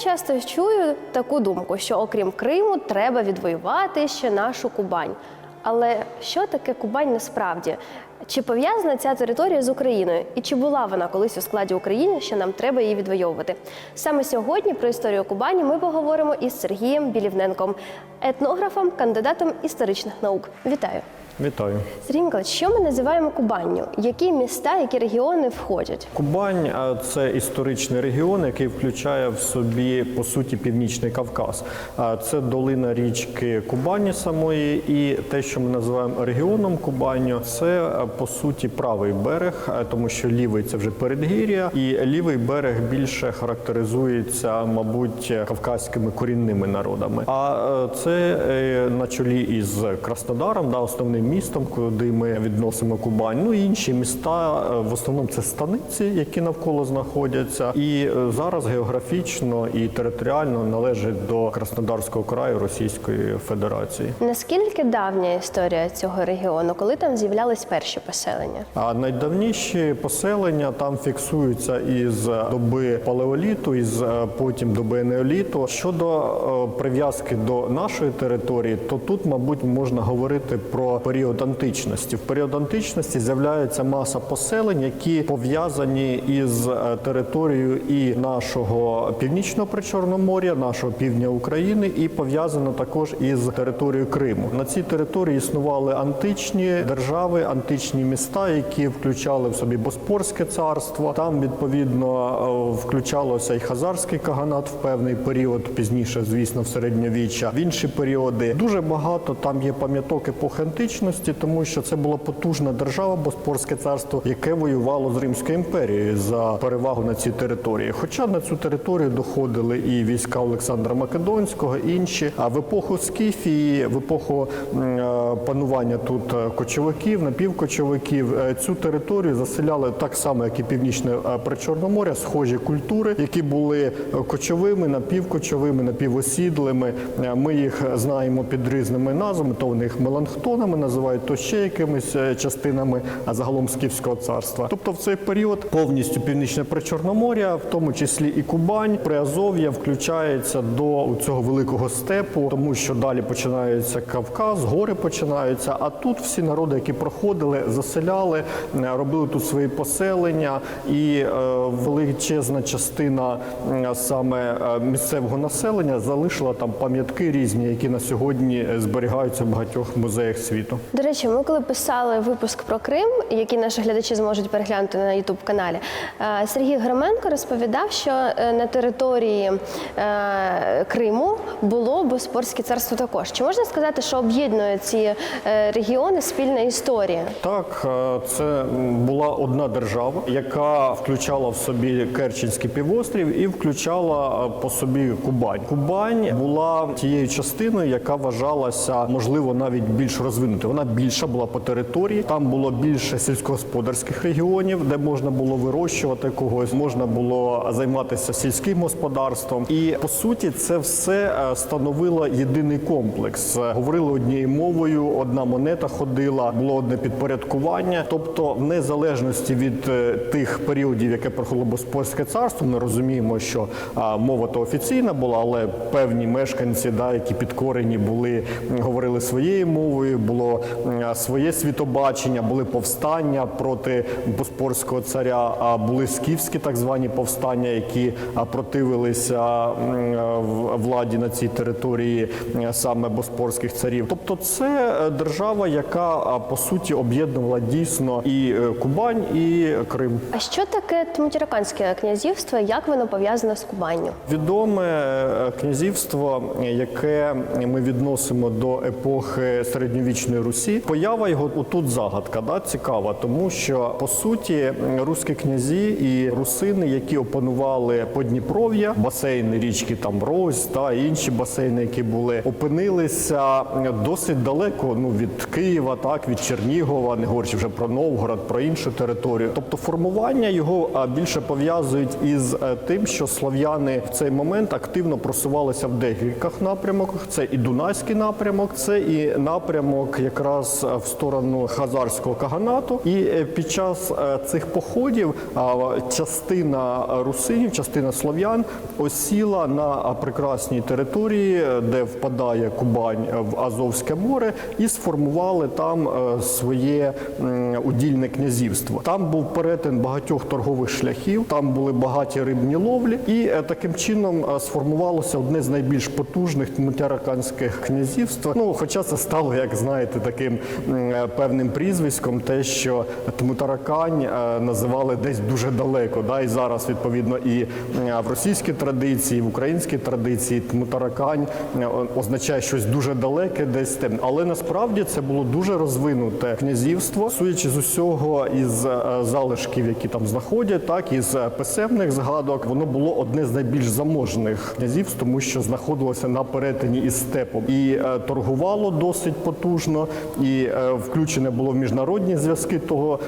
часто чую таку думку, що окрім Криму треба відвоювати ще нашу Кубань. Але що таке Кубань насправді? Чи пов'язана ця територія з Україною? І чи була вона колись у складі України, що нам треба її відвоювати? Саме сьогодні про історію Кубані ми поговоримо із Сергієм Білівненком, етнографом, кандидатом історичних наук. Вітаю! Вітаю. Сергій Миколаївич, що ми називаємо Кубанню? Які міста, які регіони входять? Кубань це історичний регіон, який включає в собі по суті північний Кавказ. А, Це долина річки Кубані самої, і те, що ми називаємо регіоном Кубаню, це по суті правий берег, тому що лівий це вже передгір'я, і лівий берег більше характеризується, мабуть, кавказькими корінними народами. А це е, на чолі із Краснодаром, да, основним містом, куди ми відносимо Кубань. Ну і інші міста е, в основному це станиці, які навколо знаходяться, і е, зараз географічно і територіально належить до Краснодарського краю Російської Федерації. Наскільки давня історія цього регіону, коли там з'являлись перші поселення? А найдавніші поселення там фіксуються із доби палеоліту, із е, потім доби неоліту. Щодо прив'язки до нашої території, то тут, мабуть, можна говорити про період античності. В період античності з'являється маса поселень, які пов'язані із е, територією і нашого північного причорномор'я, нашого півдня України, і пов'язано також із територією Криму. На цій території існували античні держави, античні міста, які включали в собі Боспорське царство. Там відповідно е, включалося і Хазарський каганат в певний період, пізніше, звісно, в середньовіччя. В інші періоди дуже багато там є пам'яток епохи античності, тому що це була потужна держава, Боспорське царство, яке воювало з Римською імперією за перевагу на цій території. Хоча на цю територію доходили і війська Олександра Македонського, і інші. А в епоху Скіфії, в епоху е, панування тут е, кочовиків, напівкочовиків, е, цю територію заселяли так само, як і північне причорноморя, схожі культури, які були кочовими, напівкочовими, напівосідлими. Ми їх знаємо під різними назвами. То вони їх меланхтонами називають, то ще якимись е, частинами, а загалом Скіфського царства. Тобто в цей період повністю північне причорноморя, в тому числі і Кубань, Приазов'я включається до цього великого степу, тому що далі починається Кавказ, гори починаються. А тут всі народи, які проходили, заселяли, е, робили тут свої поселення, і е, величезна частина саме місцевого населення залишила там пам'ятки різні, які на сьогодні зберігаються в багатьох музеях світу. До речі, ми коли писали випуск про Крим, який наші глядачі зможуть переглянути на Ютуб каналі, е, Сергій Громенко розповідав, що е, на території е, Криму було Боспорське царство також. Чи можна сказати, що об'єднує ці регіони спільна історія? Так, це була одна держава, яка включала в собі Керченський півострів і включала по собі Кубань. Кубань була тією частиною, яка вважалася можливо навіть більш розвинутою. Вона більша була по території. Там було більше сільськогосподарських регіонів, де можна було вирощувати когось, можна було займатися сільським господарством. І по суті, це все е, становило єдиний комплекс. Е, Говорили однією мовою, одна монета ходила, було одне підпорядкування. Тобто, в незалежності від е, тих періодів, яке проходило Боспорське царство, ми розуміємо, що мова то офіційна була, але певні мешканці, да, які підкорені були, говорили своєю мовою, було своє світобачення, були повстання проти Боспорського царя, а були скіфські так звані повстання, які противилися владі на цій території саме боспорських царів. Тобто, це е, держава, яка по суті об'єднувала дійсно і е, Кубань, і Крим. А що таке Тмутіраканське князівство? Як воно пов'язане з Кубанню? Відоме е, князівство, яке ми відносимо до епохи середньовічної Русі. Поява його отут загадка, да, цікава, тому що по суті руські князі і русини, які опанували Подніпров'я, басейни річки там Рось та інші басейни, які були, опинилися досить далеко ну від Києва, так від Чернігова, не говорячи вже про Новгород, про іншу територію. Тобто формування його більше пов'язують із е, тим, що слов'яни в цей момент активно просувалися в декількох напрямках. Це і Дунайський напрямок, це і напрямок якраз е, в сторону Хазарського каганату. І е, під час е, цих походів частина русинів, частина слов'ян осіла на прекрасній території, де впадає Кубань в Азовське море, і сформували там своє удільне князівство. Там був перетин багатьох торгових шляхів, там були багаті рибні ловлі, і таким чином сформувалося одне з найбільш потужних тмутараканських князівств. Ну, хоча це стало, як знаєте, таким е, певним прізвиськом, те, що Тмутаракань е, називали десь дуже далеко. Да? І зараз, відповідно, і е, в російській традиції, і в українській традиції Тмутаракань означає щось дуже далеке, десь тем. Але насправді це було дуже розвинуте князівство, судячи з усього із залишків, які там знаходять, так із писемних згадок, воно було одне з найбільш заможних князівств, тому що знаходилося на перетині із степом і торгувало досить потужно, і е, включене було в міжнародні зв'язки того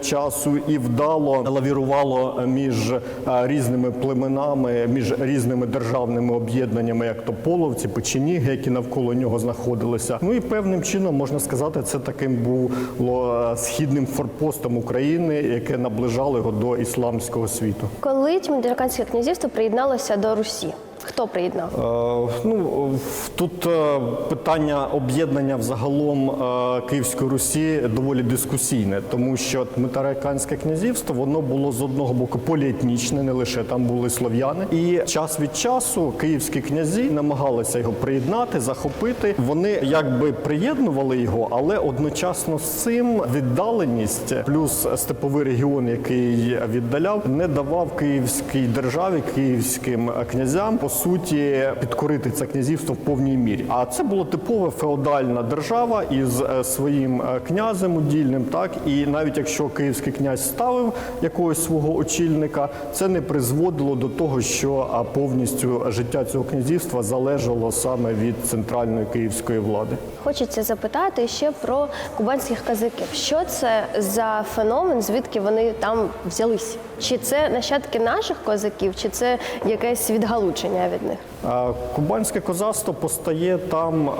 часу, і вдало лавірувало між е, різними племенами, між різними державними об'єднаннями, як то половці, печеніги, які навколо нього знаходилися. Ну і певним чином можна сказати, це таким було е, східним форпостом України, яке наближало його до ісламського світу. Коли Тмутараканське князівство приєдналося до Русі? Хто приєднав? Е, Ну тут е, питання об'єднання взагалом е, Київської Русі доволі дискусійне, тому що Тмитараканське князівство воно було з одного боку поліетнічне, не лише там були слов'яни, і час від часу київські князі намагалися його приєднати, захопити. Вони якби приєднували його, але одночасно з цим віддаленість плюс степовий регіон, який віддаляв, не давав київській державі, київським князям по суті підкорити це князівство в повній мірі. А це була типова феодальна держава із е, своїм е, князем удільним. Так і навіть якщо київський князь ставив якогось свого очільника, це не призводило до того, що повністю життя цього князівства залежало саме від центральної київської влади. Хочеться запитати ще про кубанських казаків. Що це за феномен, звідки вони там взялись? Чи це нащадки наших козаків, чи це якесь відгалучення від них? Кубанське козацтво постає там е,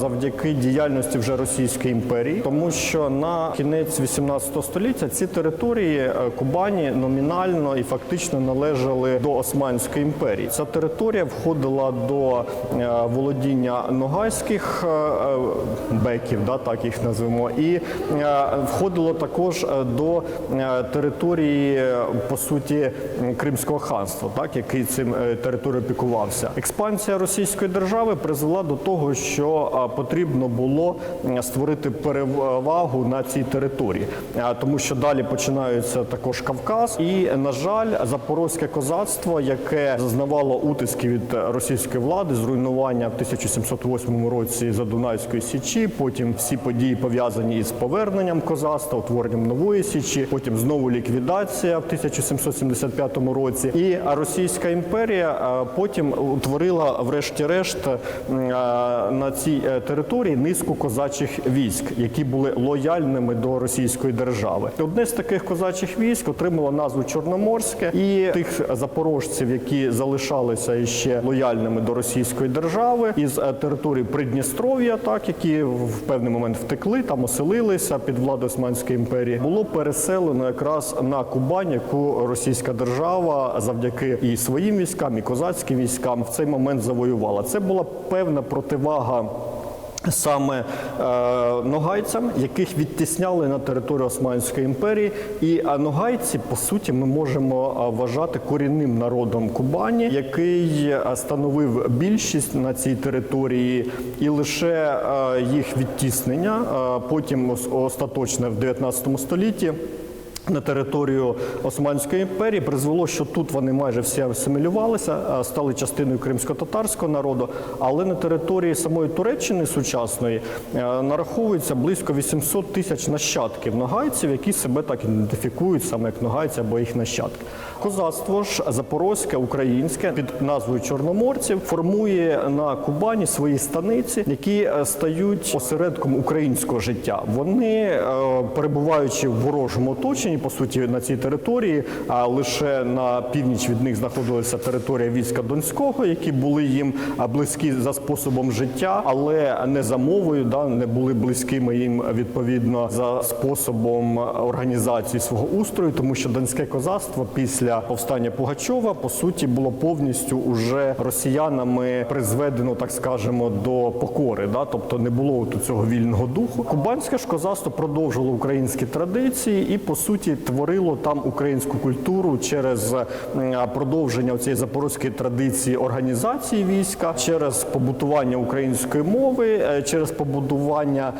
завдяки діяльності вже Російської імперії, тому що на кінець 18 століття ці території е, Кубані номінально і фактично належали до Османської імперії. Ця територія входила до е, володіння ногайських беків, да, так їх назвемо, і входило також до території, по суті, Кримського ханства, так який цим територією опікувався. Експансія російської держави призвела до того, що потрібно було створити перевагу на цій території, тому що далі починаються також Кавказ, і на жаль, запорозьке козацтво, яке зазнавало утисків від російської влади, зруйнування в 1708 році Задунайської січі, потім всі події пов'язані із поверненням козацтва, утворенням нової січі, потім знову ліквідація в 1775 році. І Російська імперія потім утворила, врешті-решт, на цій е, території низку козачих військ, які були лояльними до російської держави. Одне з таких козачих військ отримало назву Чорноморське, і тих запорожців, які залишалися іще лояльними до російської держави, із е, території Придністров'я, так які в певний момент втекли, там оселилися під владою Османської імперії, було переселено якраз на Кубань, яку російська держава завдяки і своїм військам, і козацьким військам в цей момент завоювала. Це була певна противага. Саме е, ногайцям, яких відтісняли на територію Османської імперії, і е, ногайці, по суті, ми можемо е, вважати корінним народом Кубані, який е, становив більшість на цій території, і лише е, їх відтіснення, е, потім остаточне в 19 столітті на територію Османської імперії призвело, що тут вони майже всі асимілювалися, стали частиною кримсько-татарського народу, але на території самої Туреччини сучасної е, нараховується близько 800 тисяч нащадків ногайців, які себе так ідентифікують саме як ногайці або їх нащадки. Козацтво ж запорозьке, українське під назвою Чорноморців формує на Кубані свої станиці, які е, стають осередком українського життя. Вони, е, перебуваючи в ворожому оточенні, по суті, на цій території, а лише на північ від них знаходилася територія війська Донського, які були їм близькі за способом життя, але не за мовою, да не були близькими їм відповідно за способом організації свого устрою, тому що донське козацтво після повстання Пугачова по суті було повністю уже росіянами призведено, так скажемо, до покори. Да? Тобто не було тут цього вільного духу. Кубанське ж козацтво продовжило українські традиції і по суті творило там українську культуру через продовження цієї запорозької традиції організації війська, через побутування української мови, е, через побудування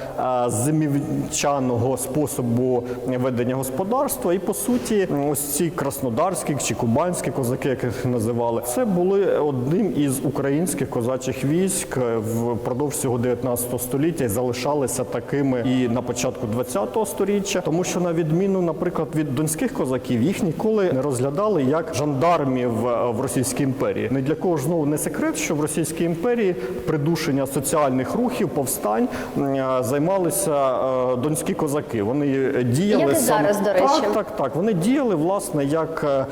е, зимівчаного способу ведення господарства. І по суті, ось ці краснодарські чи кубанські козаки, як їх називали, це були одним із українських козачих військ е, впродовж всього 19 століття і залишалися такими і на початку 20 століття, тому що на відміну, наприклад, від донських козаків, їх ніколи не розглядали як жандармів е, в Російській імперії. Не для кого ж знову не секрет, що в Російській імперії придушення соціальних рухів, повстань е, займалися е, донські козаки. Вони діяли Як і саме- зараз, до речі. Так, так, так. Вони діяли власне як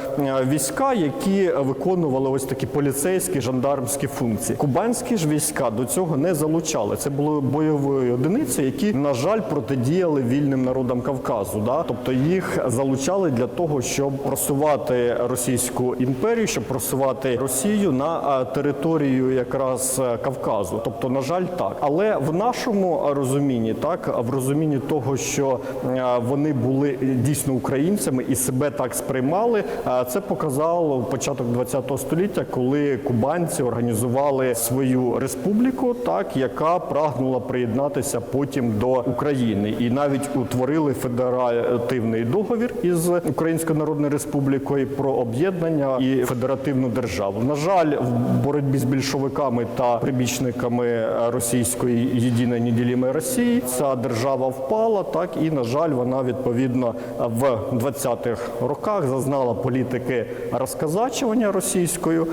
війська, які виконували ось такі поліцейські жандармські функції. Кубанські ж війська до цього не залучали. Це були бойові одиниці, які, на жаль, протидіяли вільним народам Кавказу. Да? Тобто їх залучали для того, щоб просувати Російську імперію, щоб просувати Росію на е, територію якраз е, Кавказу. Тобто, на жаль, так. Але в нашому розумінні, так в розумінні того, що е, вони були дійсно українцями і себе так сприймали. Це показало початок ХХ століття, коли кубанці організували свою республіку, так яка прагнула приєднатися потім до України, і навіть утворили федеративний договір із Українською Народною Республікою про об'єднання і федеративну державу. На жаль, в боротьбі з більшовиками та прибічниками російської єдиної неділімої Росії ця держава впала. Так і на жаль, вона відповідно в 20-х роках зазнала політики розказачування російською.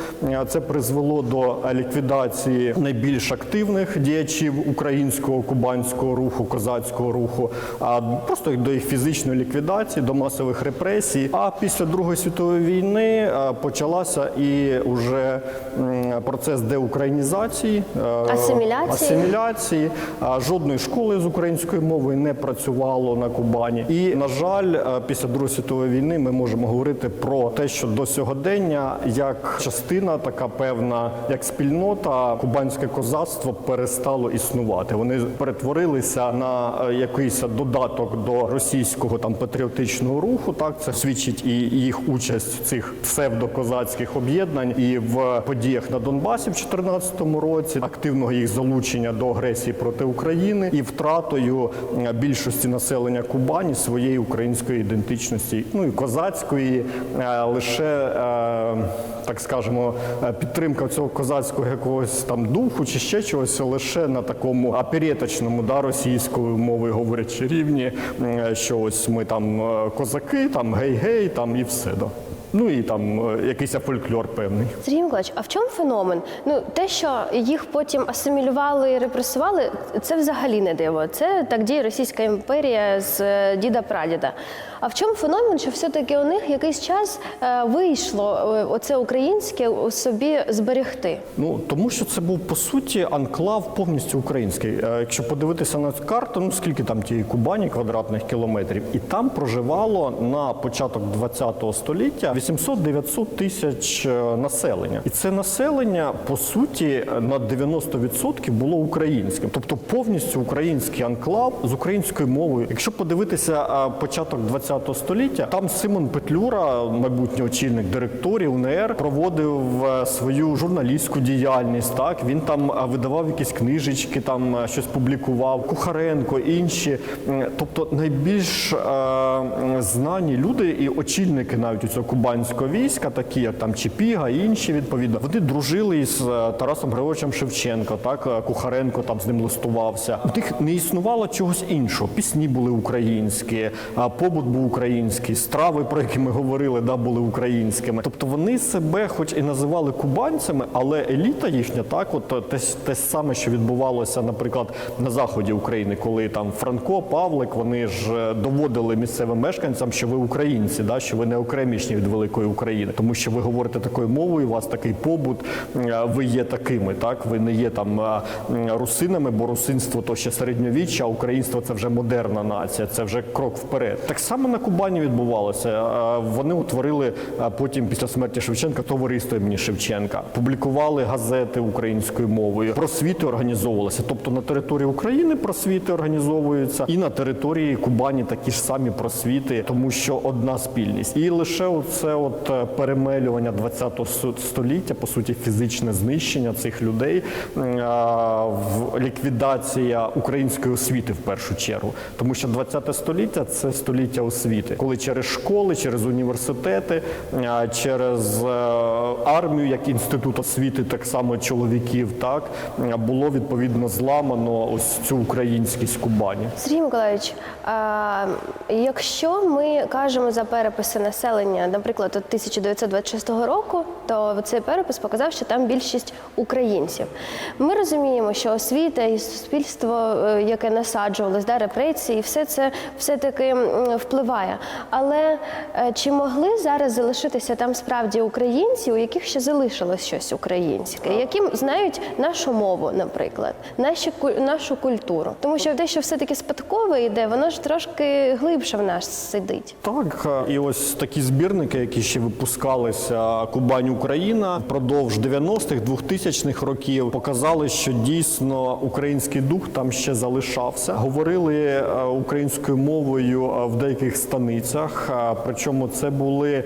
Це призвело до ліквідації найбільш активних діячів українського кубанського руху, козацького руху, а просто до їх фізичної ліквідації, до масових репресій. А після Другої світової війни почалася і вже процес деукраїнізації, е, Асиміляції. асиміляції. Жодної школи з української мови не працювало на Кубані. І на жаль, після Другої світової війни ми можемо говорити про те, що до сьогодення як частина, така певна, як спільнота, кубанське козацтво перестало існувати. Вони перетворилися на е, якийсь додаток до російського там патріотичного руху. Так це свідчить і їх участь в цих псевдокозацьких об'єднань і в подіях на Донбасі в 2014 році, активного їх залучення до агресії проти України і втратою е, більшості населення Кубані своєї української ідентичності, ну і козацької, е, лише е, так скажемо, е, підтримка цього козацького якогось там духу чи ще чогось лише на такому апереточному, да, російською мовою говорячи рівні, е, що ось ми там е, козаки, там гей-гей, там і все. Да. Ну і там якийсь фольклор певний. Сергій Миколаївич, а в чому феномен? Ну те, що їх потім асимілювали і репресували, це взагалі не диво. Це так діє Російська імперія з діда прадіда. А в чому феномен, що все-таки у них якийсь час е, вийшло е, оце українське собі зберегти? Ну тому що це був по суті анклав повністю український. Е, Якщо подивитися на карту, ну скільки там тієї Кубані квадратних кілометрів, і там проживало на початок ХХ століття 800-900 тисяч населення, і це населення по суті на 90% було українським, тобто повністю український анклав з українською мовою. Якщо подивитися початок 20 століття, там Симон Петлюра, майбутній очільник директорії УНР, проводив е, свою журналістську діяльність. Так він там е, видавав якісь книжечки, там е, щось публікував. Кухаренко, інші. Тобто найбільш е, знані люди і очільники навіть у цього кубанського війська, такі як там Чепіга, інші відповідно, вони дружили із Тарасом Григоровичем Шевченко. Так Кухаренко там з ним листувався. У них не існувало чогось іншого. Пісні були українські, побут був український, страви, про які ми говорили, да, були українськими. Тобто вони себе, хоч і називали кубанцями, але еліта їхня, так, от те, те саме, що відбувалося, наприклад, на заході України, коли там Франко, Павлик, вони ж е, доводили місцевим мешканцям, що ви українці, да, що ви не окремішні від великої України, тому що ви говорите такою мовою, у вас такий побут, е, ви є такими, так ви не є там е, русинами, бо русинство то ще середньовіччя, а українство це вже модерна нація, це вже крок вперед. Так само на Кубані відбувалося. Е, Вони утворили е, потім після смерті Шевченка товариство імені Шевченка, публікували газети українською мовою, просвіти організовувалися. Тобто на території України просвіти організовуються, і на території Кубані такі ж самі просвіти, тому що одна спільність. І лише оце от е, перемелювання 20-го століття, по суті, фізичне знищення цих людей, ліквідація української освіти в першу чергу, тому що 20 століття це століття освіти, коли через школи, через університети, через е, армію, як інститут освіти, так само чоловіків, так було відповідно зламано ось цю українськість Кубані. Сергій Миколаївич, а, якщо ми кажемо за переписи населення, наприклад, от 1926 року, то цей перепис показав, що там більшість українців. Ми розуміємо, що освіта і суспільство, е, яке насаджувалось, да, репресії, все це все-таки м, впливає. Але е, чи могли зараз залишитися там справді українці, у яких ще залишилось щось українське, які знають нашу мову, наприклад, наші, нашу культуру? Тому що те, що все-таки спадкове йде, воно ж трошки глибше в нас сидить. Так, е, і ось такі збірники, які ще випускалися Кубань Україна впродовж 90-х, 2000-х років, показали, що дійсно український дух там ще залишався. Говорили е, українською мовою в деяких станицях. е, Причому це були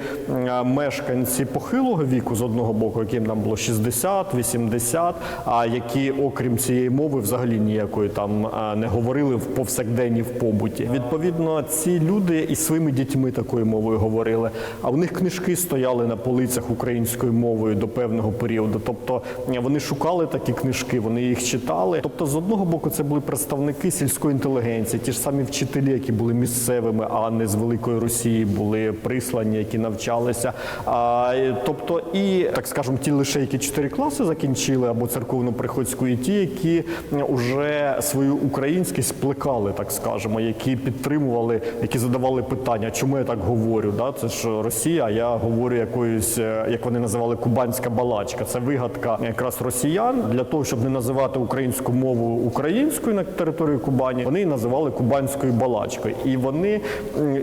мешканці похилого віку з одного боку, яким там було 60, 80, а які, окрім цієї мови, взагалі ніякої там не говорили в повсякденні в побуті. Відповідно, ці люди і своїми дітьми такою мовою говорили. А в них книжки стояли на полицях українською мовою до певного періоду. Тобто вони шукали такі книжки, вони їх читали. Тобто, з одного боку, це були представники сільської інтелігенції, ті ж самі вчителі, які були місцевими, а не з великої Росії, були прислані, які навчалися. А, тобто, і так скажемо, ті лише які чотири класи закінчили або церковно-приходську, і ті, які вже свою українськість плекали, так скажемо, які підтримували, які задавали питання, чому я так говорю? Да? Це ж Росія, а я говорю якоюсь, е, як вони називали, кубанська балачка. Це вигадка якраз росіян для того, щоб не називати українську мову українською на території Кубані. Вони її називали кубанською балачкою. І вони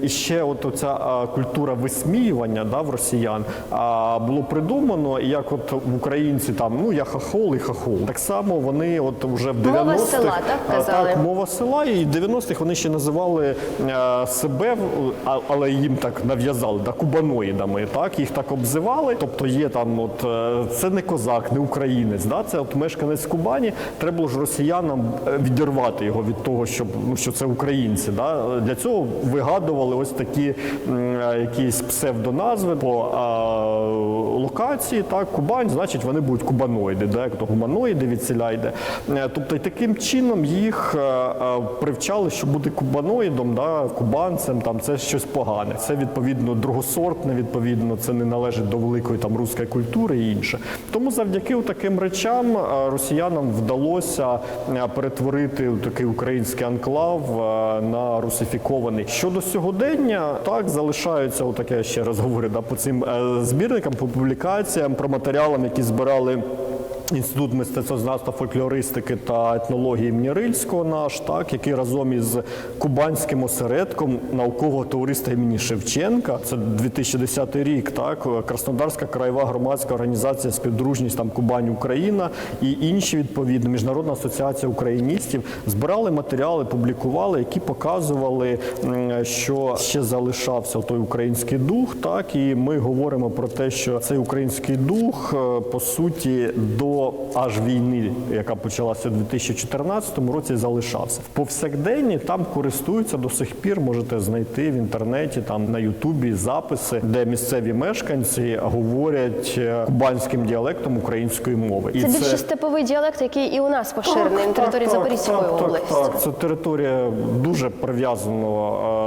ще от оця а, культура висміювання да, в росіян було придумано, і як от в українці там ну я хахол і хахол. Так само вони от вже в 90-х Мова села, так, казали? так, мова села, і в 90-х вони ще називали е, себе, але їм так нав'язали, да, кубаноїдами, так, їх так обзивали. Тобто є там, от, е, це не козак, не українець, да, це от мешканець Кубані. Треба було ж росіянам е, відірвати його від того, щоб, ну, що це українці. Да. Для цього вигадували ось такі е, якісь псевдоназви по локації, так, Кубань, значить вони будуть кубаноїди, да, то гуманоїди від селя йде. Е, Тобто таким чином їх е, привчали, що бути кубаноїдом, да, кубанцем, там це щось погане. Це відповідно другосортне, відповідно, це не належить до великої там руської культури і інше. Тому завдяки таким речам росіянам вдалося перетворити такий український анклав на русифікований. Щодо сьогодення, так залишаються отаке ще раз говорю, да, по цим е, збірникам, по публікаціям, про матеріалам, які збирали Інститут мистецтвознавства, фольклористики та етнології імені Рильського наш, так, який разом із Кубанським осередком наукового товариства імені Шевченка, це 2010 рік, так, Краснодарська краєва громадська організація співдружність там Кубань Україна і інші відповідно Міжнародна асоціація україністів збирали матеріали, публікували, які показували, що ще залишався той український дух. Так і ми говоримо про те, що цей український дух е, по суті до аж війни, яка почалася у 2014 році, залишався в повсякденні. Там користуються до сих пір. Можете знайти в інтернеті, там на Ютубі записи, де місцеві мешканці говорять е, кубанським діалектом української мови. Це більше степовий діалект, який і у нас поширений на території Запорізької так, області. Так, так, це територія дуже прив'язана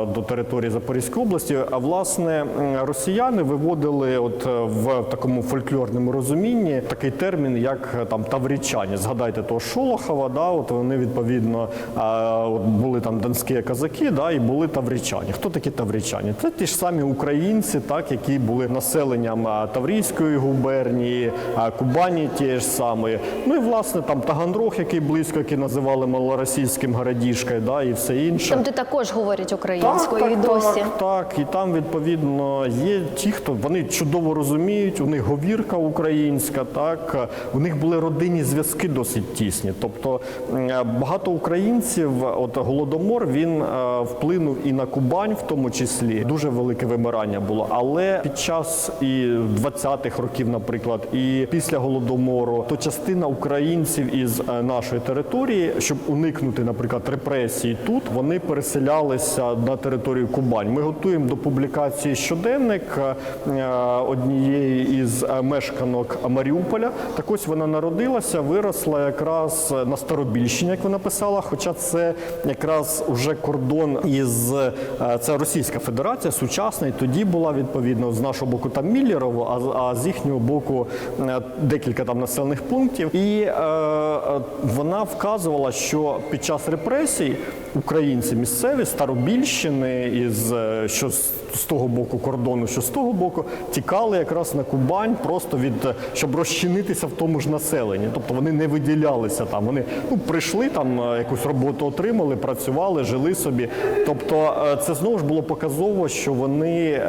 е, до території Запорізької області. А власне росіяни виводили, от е, в такому фольклорному розумінні, такий термін, як е, там таврічані. Згадайте того Шолохова, да, от вони відповідно е, от були там донські казаки, да, і були таврічані. Хто такі таврічані? Це ті ж самі українці, так, які були населенням е, Таврійської губернії, Кубані ті ж самі. Ну і власне там Таганрог, який близько, який називали малоросійським городішкою, да, і все інше. Там, де також говорять українською і так, досі. Так, так, і там відповідно є ті, хто вони чудово розуміють, у них говірка українська, так у них були родинні зв'язки досить тісні. Тобто багато українців, от голодомор, він е, вплинув і на Кубань, в тому числі дуже велике вимирання було. Але під час і 20-х років, наприклад, і після голодомору, то частина українців із е, нашої території, щоб уникнути, наприклад, репресій тут, вони переселялися на територію Кубань. Ми готуємо до публікації щоденник е, однієї із е, мешканок Маріуполя. Так ось вона народилася, виросла якраз на Старобільщині, як вона писала. Хоча це якраз уже кордон із це Російська Федерація, сучасна, і тоді була відповідно з нашого боку там Міллєрово, а, а з їхнього боку е, декілька там населених пунктів. І е, е, вона вказувала, що під час репресій українці місцеві Старобільщини із е, що з, того боку кордону, що з того боку, тікали якраз на Кубань, просто від е, щоб розчинитися в тому ж населенні. Тобто вони не виділялися там. Вони ну прийшли там, е, якусь роботу отримали, працювали, жили собі. Тобто, е, це знову ж було показово, що вони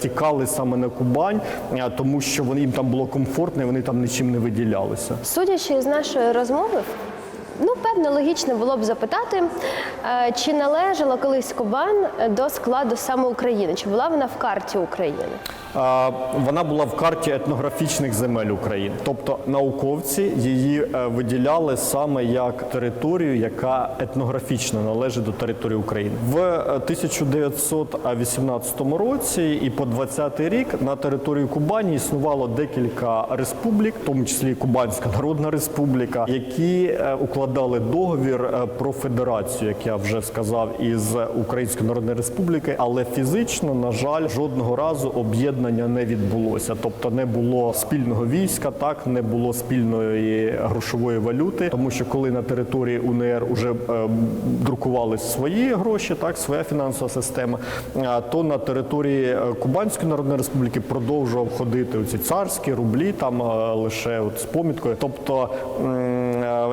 тікали саме на Кубань, тому що вони їм там було комфортно, і вони там нічим не виділялися. Судячи з нашої розмови, ну певно, логічно було б запитати, е, чи належала колись Кубань до складу саме України, чи була вона в карті України? Е, Вона була в карті етнографічних земель України, тобто науковці її е, виділяли саме як територію, яка етнографічно належить до території України. В е, 1918 році і по 20 рік на території Кубані існувало декілька республік, в тому числі Кубанська Народна Республіка, які е, укладали договір е, про федерацію, як я вже сказав, із Української Народної Республіки, але фізично, на жаль, жодного разу об'єднання не відбулося. Тобто не було спільного війська, так не було спільної грошової валюти, тому що коли на території УНР вже друкували свої гроші, так своя фінансова система, то на території е, Кубанської Народної Республіки продовжував ходити оці царські рублі, там е, лише от з поміткою. Тобто,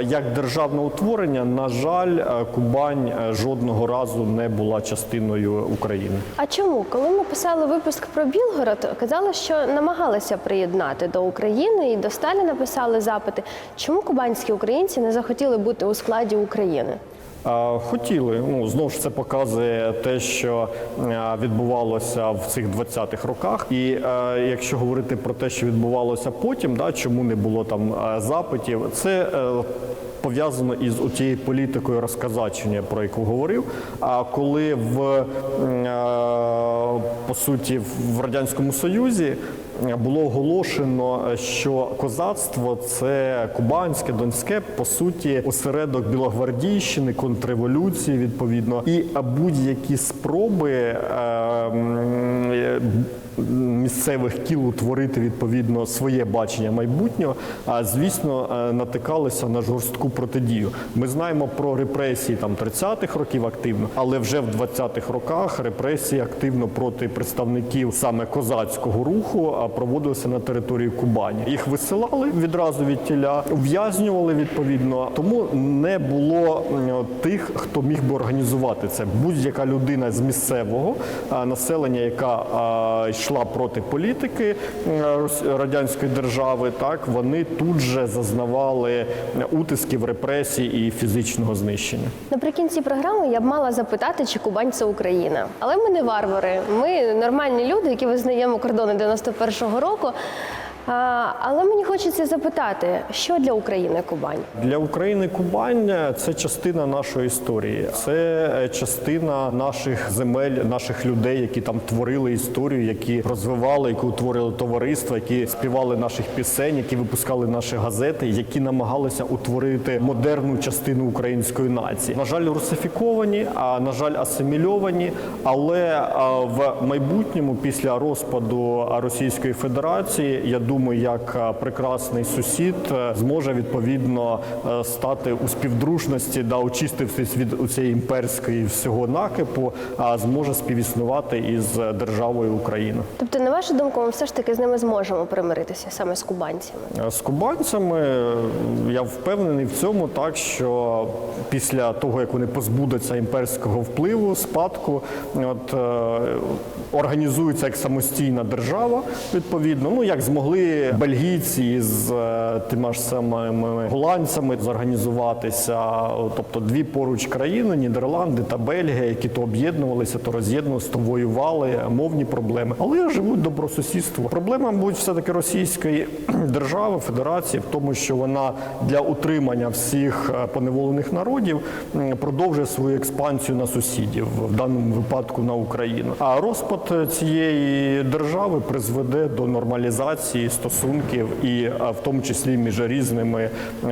як державне утворення, на жаль, е, Кубань е, жодного разу не була частиною України. А чому? Коли ми писали випуск про Білгород, казали, що намагалися приєднати до України і до Сталіна писали запити. Чому кубанські українці не захотіли бути у складі України? Хотіли. Ну знову ж це показує те, що е, відбувалося в цих 20-х роках. І е, якщо говорити про те, що відбувалося потім, да, чому не було там е, запитів, це пов'язано із тією політикою розказачення, про яку говорив. А коли в по суті в радянському союзі було оголошено, що козацтво це кубанське, донське, по суті, осередок білогвардійщини, контрреволюції, відповідно, і будь-які спроби. е, е, Місцевих кіл утворити відповідно своє бачення майбутнього, а звісно, е, натикалися на жорстку протидію. Ми знаємо про репресії там 30-х років активно, але вже в 20-х роках репресії активно проти представників саме козацького руху проводилися на території Кубані. Їх висилали відразу від тіля, ув'язнювали відповідно. Тому не було тих, хто міг би організувати це. Будь-яка людина з місцевого населення, яка йшла проти політики радянської держави, так вони тут же зазнавали утисків, репресій і фізичного знищення. Наприкінці програми я б мала запитати, чи Кубань це Україна. Але ми не варвари. Ми нормальні люди, які визнаємо кордони 91-го року. Але мені хочеться запитати, що для України Кубань? Для України Кубань це частина нашої історії, це е, частина наших земель, наших людей, які там творили історію, які розвивали, які утворили товариства, які співали наших пісень, які випускали наші газети, які намагалися утворити модерну частину української нації. На жаль, русифіковані, а на жаль, асимільовані. Але в майбутньому, після розпаду Російської Федерації, я думаю, як прекрасний сусід е, зможе відповідно е, стати у співдружності, да очистившись від цієї імперської всього накипу, а зможе співіснувати із державою Україна. Тобто, на вашу думку, ми все ж таки з ними зможемо примиритися саме з кубанцями? Е, З кубанцями е, я впевнений в цьому, так що після того, як вони позбудуться імперського впливу, спадку, от е, організуються як самостійна держава, відповідно, ну як змогли бельгійці з е, тими ж самими голландцями зорганізуватися, тобто дві поруч країни, Нідерланди та Бельгія, які то об'єднувалися, то роз'єднувалися, то воювали, мовні проблеми, але живуть добросусідство. Проблема, мабуть, все таки російської держави, федерації, в тому, що вона для утримання всіх е, поневолених народів продовжує свою експансію на сусідів, в даному випадку на Україну. А розпад е, цієї держави призведе до нормалізації стосунків і е, в тому числі між різними, е,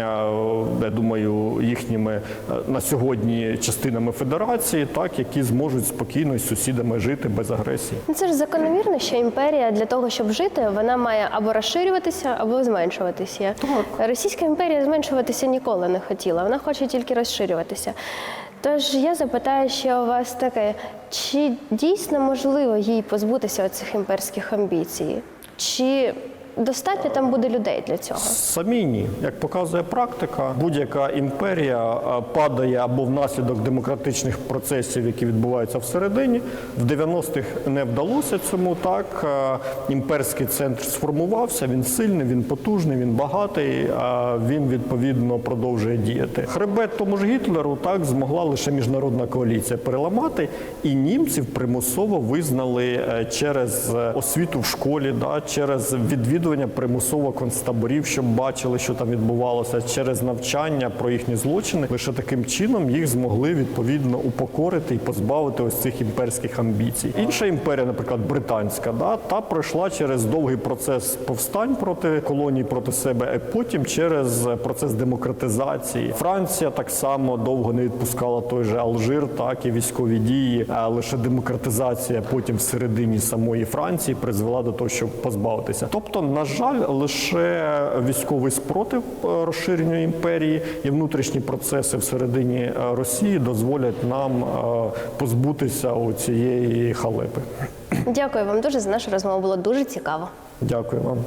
я думаю, їхніми е, на сьогодні частинами федерації, так які зможуть спокійно з сусідами жити без агресії. Ну, Це ж закономірно, що імперія для того, щоб жити, вона має або розширюватися, або зменшуватися. Російська імперія зменшуватися ніколи не хотіла, вона хоче тільки розширюватися. Тож я запитаю ще у вас таке: чи дійсно можливо їй позбутися цих імперських амбіцій? Чи достатньо там буде людей для цього? Самі ні, як показує практика, будь-яка імперія е, падає або внаслідок демократичних процесів, які відбуваються всередині. В 90-х не вдалося цьому. Так Е, імперський центр сформувався. Він сильний, він потужний, він багатий. а Він відповідно продовжує діяти. Хребет тому ж Гітлеру так змогла лише міжнародна коаліція переламати, і німців примусово визнали е, через е, освіту в школі, да, через відвідування примусово концтаборів, щоб бачили, що там відбувалося, через навчання про їхні злочини. Лише таким чином їх змогли відповідно упокорити і позбавити ось цих імперських амбіцій. Інша імперія, наприклад, британська, да, та пройшла через довгий процес повстань проти колоній, проти себе, а потім через процес демократизації. Франція так само довго не відпускала той же Алжир, так і військові дії. А лише демократизація потім всередині самої Франції призвела до того, щоб позбавитися. Тобто, на жаль, лише військовий спротив е, розширенню імперії і внутрішні процеси всередині е, Росії дозволять нам е, позбутися цієї халепи. Дякую вам дуже за нашу розмову. Було дуже цікаво. Дякую вам.